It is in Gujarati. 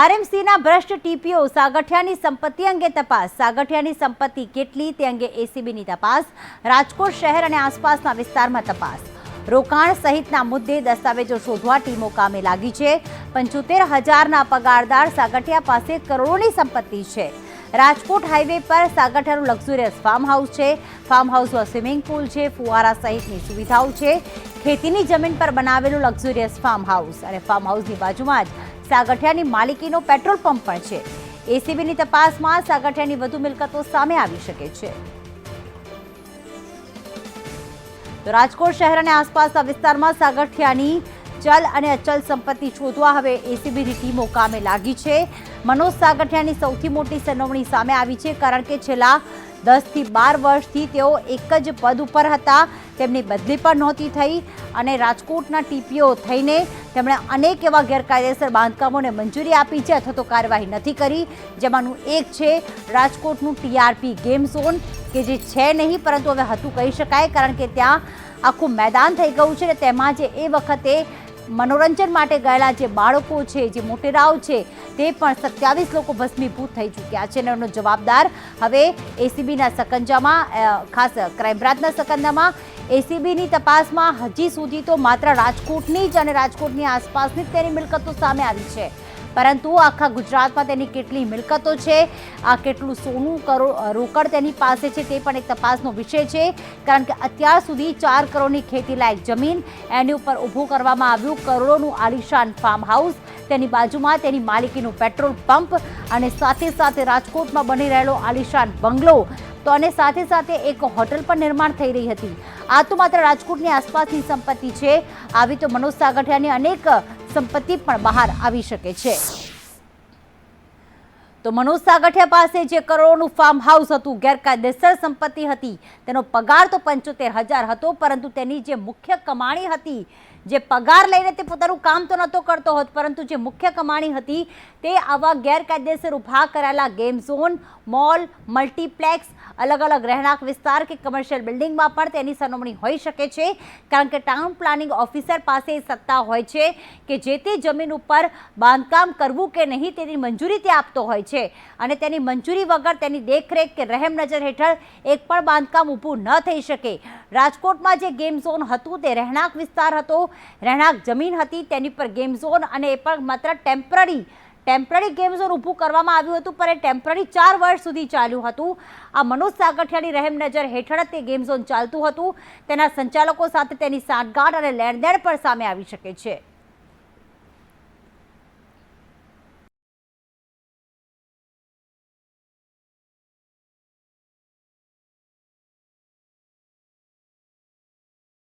આરએમસીના ભ્રષ્ટ ટીપીઓ સાગઠિયાની સંપત્તિ અંગે તપાસ. સાગઠિયાની સંપત્તિ કેટલી તે અંગે એસીબીની તપાસ. રાજકોટ શહેર અને આસપાસના વિસ્તારમાં તપાસ. રોકાણ સહિતના મુદ્દે દસ્તાવેજો શોધવા ટીમો કામે લાગી છે. પંચોતેર હજારના પગારદાર સાગઠિયા પાસે કરોડોની સંપત્તિ છે. રાજકોટ હાઈવે પર સાગઠિયાનું લક્ઝુરિયસ ફાર્મ હાઉસ છે. ફાર્મ હાઉસમાં સ્વિમિંગ પુલ છે, ફુવારા સહિતની સુવિધાઓ છે. ખેતીની જમીન પર બનાવેલું લક્ઝુરિયસ ફાર્મ હાઉસ અને ફાર્મ હાઉસની બાજુમાં જ સાગઠિયાની માલિકીનો પેટ્રોલ પંપ પણ છે. એસીબીની તપાસમાં સાગઠિયાની વધુ મિલકતો સામે આવી શકે છે. તો રાજકોટ શહેર અને આસપાસના વિસ્તારમાં સાગઠિયાની ચલ અને અચલ સંપત્તિ શોધવા હવે એસીબીની ટીમો કામે લાગી છે. મનોજ સાગઠિયાની સૌથી મોટી સરનવણી સામે આવી છે કારણ કે છેલ્લા દસથી બાર વર્ષથી તેઓ એક જ પદ ઉપર હતા. તેમની બદલી પણ નહોતી થઈ અને રાજકોટના ટીપીઓ થઈને તેમણે અનેક એવા ગેરકાયદેસર બાંધકામોને મંજૂરી આપી છે અથવા તો કાર્યવાહી નથી કરી. જેમાંનું એક છે રાજકોટનું ટીઆરપી ગેમ ઝોન, કે જે છે નહીં, પરંતુ હવે હતું કહી શકાય કારણ કે ત્યાં આખું મેદાન થઈ ગયું છે અને તેમાં જે એ વખતે મનોરંજન માટે ગયેલા જે બાળકો છે, જે મોટેરાઓ છે, તે પણ સત્યાવીસ લોકો ભસ્મીભૂત થઈ ચૂક્યા છે અને એનો જવાબદાર હવે એસીબીના સકંજામાં ખાસ ક્રાઇમ બ્રાન્ચના સકંજામાં, એસીબીની તપાસમાં હજી સુધી તો માત્ર રાજકોટની જ અને રાજકોટની આસપાસની જ તેની મિલકતો સામે આવી છે. પરંતુ આખા ગુજરાતમાં તેની કેટલી મિલકતો છે, આ કેટલું સોનું કરોડ રોકડ તેની પાસે છે તે પણ એક તપાસનો વિષય છે, કારણ કે અત્યાર સુધી ચાર કરોડની ખેતીલાયક જમીન એની ઉપર ઊભું કરવામાં આવ્યું. કરોડોનું આલિશાન ફાર્મ હાઉસ તેની બાજુમાં તેની માલિકીનું પેટ્રોલ પંપ અને સાથે સાથે રાજકોટમાં બની રહેલો આલિશાન બંગલો. તો અને સાથે સાથે એક હોટલ પણ નિર્માણ થઈ રહી હતી. આ તો માત્ર રાજકોટની આસપાસની સંપત્તિ છે. આવી તો મનોજ સાગઠિયાની અનેક સંપત્તિ પણ બહાર આવી શકે છે. તો મનોજ સાગઠિયા પાસે જે કરોડોનું ફાર્મ હાઉસ હતું, ગેરકાયદેસર સંપત્તિ હતી, તેનો પગાર તો પંચોતેર હજાર હતો, પરંતુ તેની જે મુખ્ય કમાણી હતી જે પગાર લઈને તે પોતાનું કામ તો નહોતો કરતો હોત, પરંતુ જે મુખ્ય કમાણી હતી તે આવા ગેરકાયદેસર ઊભા કરાયેલા ગેમ ઝોન, મોલ, મલ્ટીપ્લેક્સ અલગ અલગ રહેણાંક વિસ્તાર કે કમર્શિયલ બિલ્ડિંગમાં પણ તેની સરખામણી હોઈ શકે છે. કારણ કે ટાઉન પ્લાનિંગ ઓફિસર પાસે સત્તા હોય છે કે જે તે જમીન ઉપર બાંધકામ કરવું કે નહીં તેની મંજૂરી તે આપતો હોય છે. અને તેની મંજૂરી વગર તેની દેખરેખ કે રહેમ નજર હેઠળ એક પણ બાંધકામ ઊભું ન થઈ શકે. રાજકોટમાં જે ગેમ ઝોન હતું તે રહેણાંક વિસ્તાર હતો રહેણાંક જમીન હતી તેની પર ગેમ ઝોન અને એ પણ માત્ર ટેમ્પરરી ટેમ્પરરી ગેમ ઝોન ઊભું કરવામાં આવ્યું હતું, પણ એ ટેમ્પરરી ચાર વર્ષ સુધી ચાલ્યું હતું. આ મનોજ સાગઠિયાની રહેમ નજર હેઠળ તે ગેમ ઝોન ચાલતું હતું. તેના સંચાલકો સાથે તેની સાંઠગાંઠ અને લેણદેણ પણ સામે આવી શકે છે.